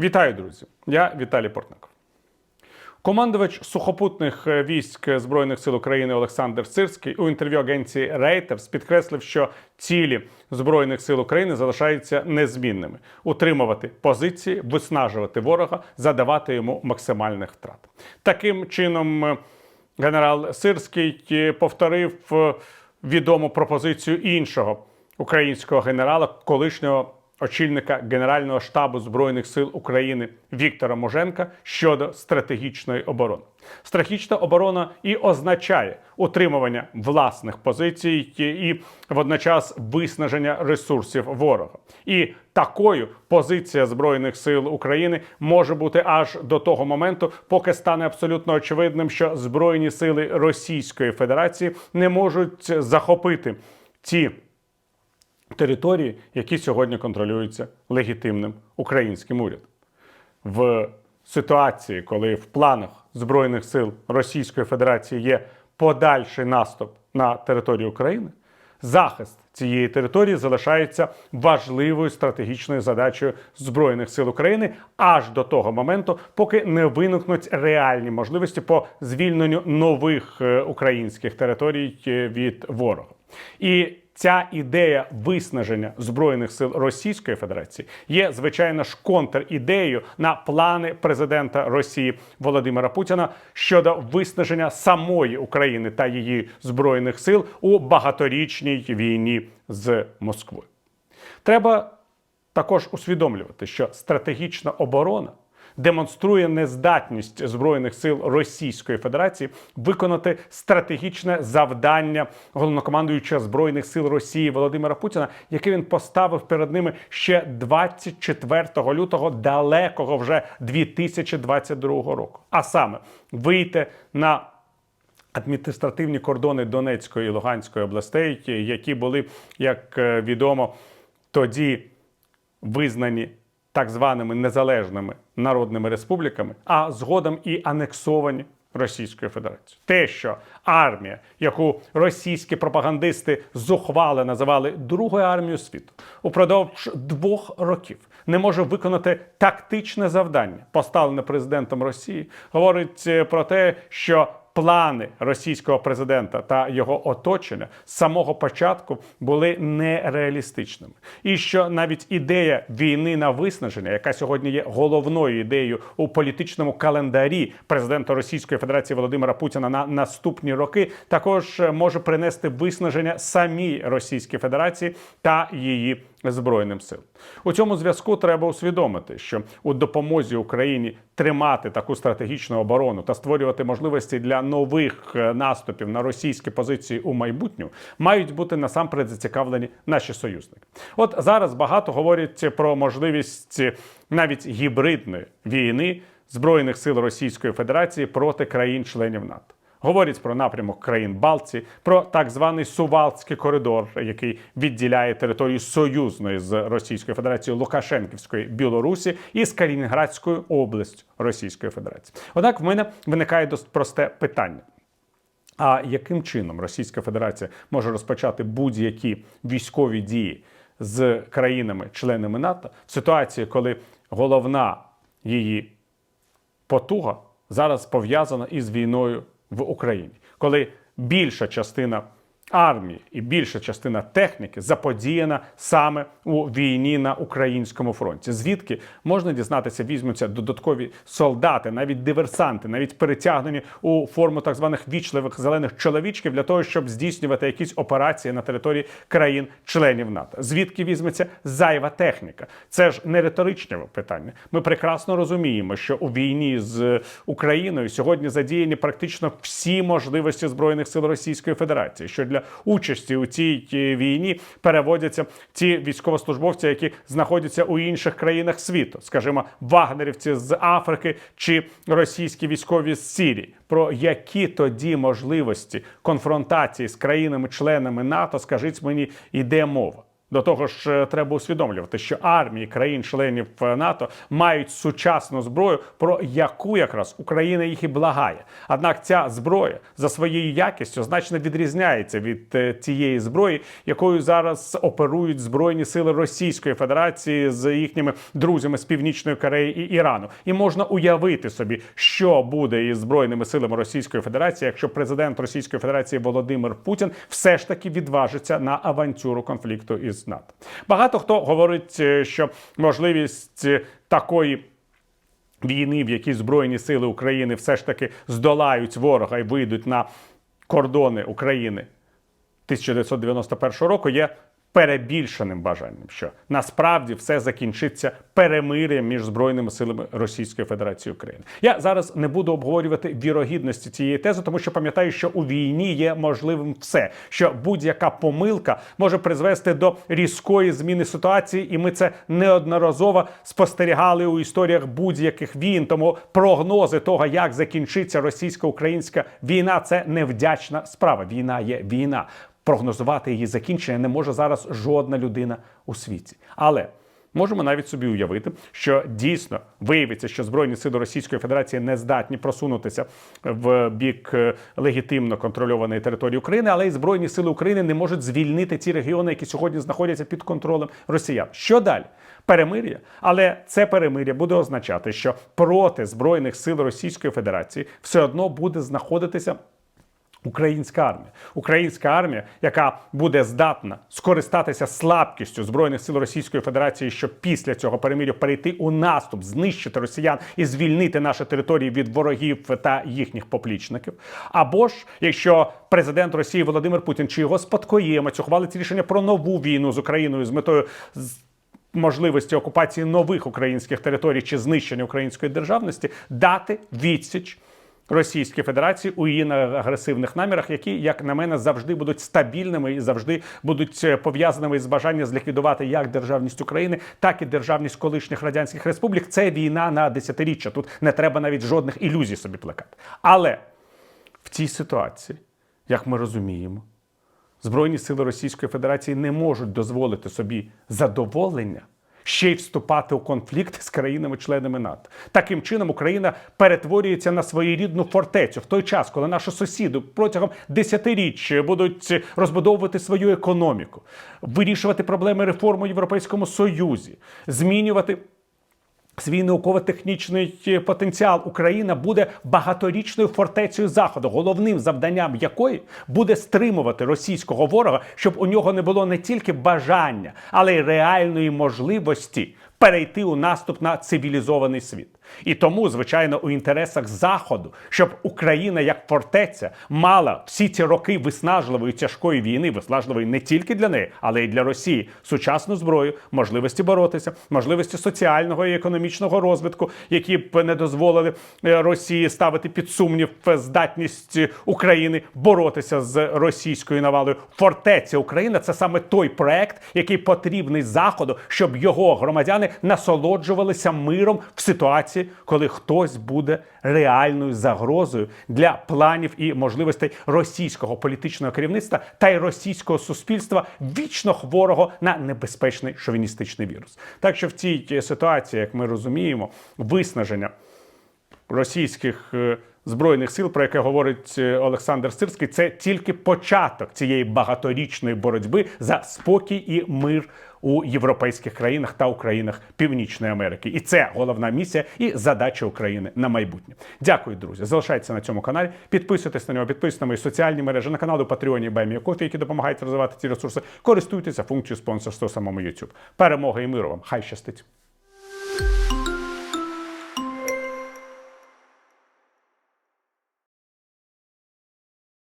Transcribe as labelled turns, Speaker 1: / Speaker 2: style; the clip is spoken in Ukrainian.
Speaker 1: Вітаю, друзі! Я Віталій Портников. Командувач сухопутних е, військ Збройних сил України Олександр Сирський у інтерв'ю агенції Reuters підкреслив, що цілі Збройних сил України залишаються незмінними: утримувати позиції, виснажувати ворога, задавати йому максимальних втрат. Таким чином, е, генерал Сирський е, повторив відому пропозицію іншого українського генерала, колишнього очільника Генерального штабу Збройних сил України Віктора Моженка щодо стратегічної оборони. Стратегічна оборона і означає утримування власних позицій і водночас виснаження ресурсів ворога. І такою позиція Збройних сил України може бути аж до того моменту, поки стане абсолютно очевидним, що Збройні сили Російської Федерації не можуть захопити ті території, які сьогодні контролюються легітимним українським урядом. В ситуації, коли в планах Збройних сил Російської Федерації є подальший наступ на територію України, захист цієї території залишається важливою стратегічною задачею Збройних сил України аж до того моменту, поки не виникнуть реальні можливості по звільненню нових е, українських територій е, від ворога. І Ця ідея виснаження збройних сил Російської Федерації є звичайно ж контрідеєю на плани президента Росії Володимира Путіна щодо виснаження самої України та її збройних сил у багаторічній війні з Москвою. Треба також усвідомлювати, що стратегічна оборона демонструє нездатність збройних сил Російської Федерації виконати стратегічне завдання головнокомандуючого збройних сил Росії Володимира Путіна, яке він поставив перед ними ще 24 лютого далекого вже 2022 року. А саме вийти на Адміністративні кордони Донецької і Луганської областей, які були, як е, відомо, тоді визнані так званими незалежними народними республіками, а згодом і анексовані Російською Федерацією. Те, що армія, яку російські пропагандисти зухвали називали Другою армією світу, упродовж двох років не може виконати тактичне завдання, поставлене президентом Росії, говорить е, про те, що плани російського президента та його оточення з самого початку були нереалістичними, і що навіть ідея війни на виснаження, яка сьогодні є головною ідеєю у політичному календарі президента Російської Федерації Володимира Путіна на наступні роки, також може принести виснаження самій Російській Федерації та її збройним сил. У цьому зв'язку треба усвідомити, що у допомозі Україні тримати таку стратегічну оборону та створювати можливості для нових е, наступів на російські позиції у майбутньому мають бути насамперед зацікавлені наші союзники. От зараз багато говорять про можливість навіть гібридної війни збройних сил Російської Федерації проти країн-членів НАТО. Говорять про напрямок країн Балтії, про так званий Сувалський коридор, який відділяє територію союзної з Російською Федерацією Лукашенківської Білорусі і з Калінінградською областю Російської Федерації. Однак в мене виникає досить просте питання. А яким чином Російська Федерація може розпочати будь-які військові дії з країнами-членами НАТО в ситуації, коли головна її потуга зараз пов'язана із війною в Україні, коли більша частина армії і більша частина техніки заподіяна саме у війні на українському фронті. Звідки можна дізнатися, візьмуться додаткові солдати, навіть диверсанти, навіть перетягнені у форму так званих вічливих зелених чоловічків для того, щоб здійснювати якісь операції на території країн-членів НАТО. Звідки візьметься зайва техніка? Це ж не риторичне питання. Ми прекрасно розуміємо, що у війні з Україною сьогодні задіяні практично всі можливості збройних сил Російської Федерації. Що для участі у цій е, війні переводяться ті військовослужбовці, які знаходяться у інших країнах світу, скажімо, вагнерівці з Африки чи російські військові з Сирії. Про які тоді можливості конфронтації з країнами-членами НАТО, скажіть мені, іде мова? До того ж, е, треба усвідомлювати, що армії країн-членів е, НАТО мають сучасну зброю, про яку якраз Україна їх і благає. Однак ця зброя за своєю якістю значно відрізняється від е, тієї зброї, якою зараз оперують збройні сили Російської Федерації з їхніми друзями з Північної Кореї і Ірану. І можна уявити собі, що буде із збройними силами Російської Федерації, якщо президент Російської Федерації Володимир Путін все ж таки відважиться на авантюру конфлікту із НАТО. Багато хто говорить, е, що можливість е, такої. Війни, в якій Збройні сили України все ж таки здолають ворога і вийдуть на кордони України 1991 року, є перебільшеним бажанням, що насправді все закінчиться перемир'ям між збройними силами Російської Федерації України. Я зараз не буду обговорювати вірогідності цієї тези, тому що пам'ятаю, що у війні є можливим все, що будь-яка помилка може призвести до різкої зміни ситуації, і ми це неодноразово спостерігали у історіях будь-яких війн. Тому прогнози того, як закінчиться російсько-українська війна, це невдячна справа. Війна є війна прогнозувати її закінчення не може зараз жодна людина у світі. Але можемо навіть собі уявити, що дійсно виявиться, що збройні сили Російської Федерації не здатні просунутися в бік е, легітимно контрольованої території України, але й збройні сили України не можуть звільнити ті регіони, які сьогодні знаходяться під контролем росіян. Що далі? Перемир'я, але це перемир'я буде означати, що проти збройних сил Російської Федерації все одно буде знаходитися Українська армія, українська армія, яка буде здатна скористатися слабкістю збройних сил Російської Федерації, щоб після цього перемир'я перейти у наступ, знищити росіян і звільнити наші території від ворогів та їхніх поплічників. Або ж якщо президент Росії Володимир Путін чи його спадкоємець ухвалить рішення про нову війну з Україною з метою можливості окупації нових українських територій чи знищення української державності, дати відсіч. Російській Федерації у її агресивних намірах, які, як на мене, завжди будуть стабільними і завжди будуть е, пов'язаними з бажанням зліквідувати як державність України, так і державність колишніх радянських республік. Це війна на десятиріччя. Тут не треба навіть жодних ілюзій собі плекати. Але в цій ситуації, як ми розуміємо, Збройні сили Російської Федерації не можуть дозволити собі задоволення ще й вступати у конфлікт з країнами-членами НАТО. Таким чином Україна перетворюється на своєрідну фортецю в той час, коли наші сусіди протягом десятиріч будуть розбудовувати свою економіку, вирішувати проблеми реформи в Європейському Союзі, змінювати. Свій науково-технічний потенціал Україна буде багаторічною фортецею заходу, головним завданням якої буде стримувати російського ворога, щоб у нього не було не тільки бажання, але й реальної можливості перейти у наступ на цивілізований світ. І тому, звичайно, у інтересах Заходу, щоб Україна як фортеця мала всі ці роки виснажливої тяжкої війни, виснажливої не тільки для неї, але й для Росії, сучасну зброю, можливості боротися, можливості соціального і економічного розвитку, які б не дозволили е, Росії ставити під сумнів здатність України боротися з російською навалою. Фортеця Україна це саме той проект, який потрібний Заходу, щоб його громадяни насолоджувалися миром в ситуації, коли хтось буде реальною загрозою для планів і можливостей російського політичного керівництва та й російського суспільства, вічно хворого на небезпечний шовіністичний вірус. Так що в цій ситуації, як ми розуміємо, виснаження російських е, збройних сил, про яке говорить е, Олександр Сирський, це тільки початок цієї багаторічної боротьби за спокій і мир у європейських країнах та у країнах Північної Америки. І це головна місія і задача України на майбутнє. Дякую, друзі. Залишайтеся на цьому каналі. Підписуйтесь на нього, підписуйтесь на мої соціальні мережі на канал у Патреоні і Кофі, які допомагають розвивати ці ресурси. Користуйтеся функцією спонсорства самому YouTube. Перемоги і миру вам! Хай щастить!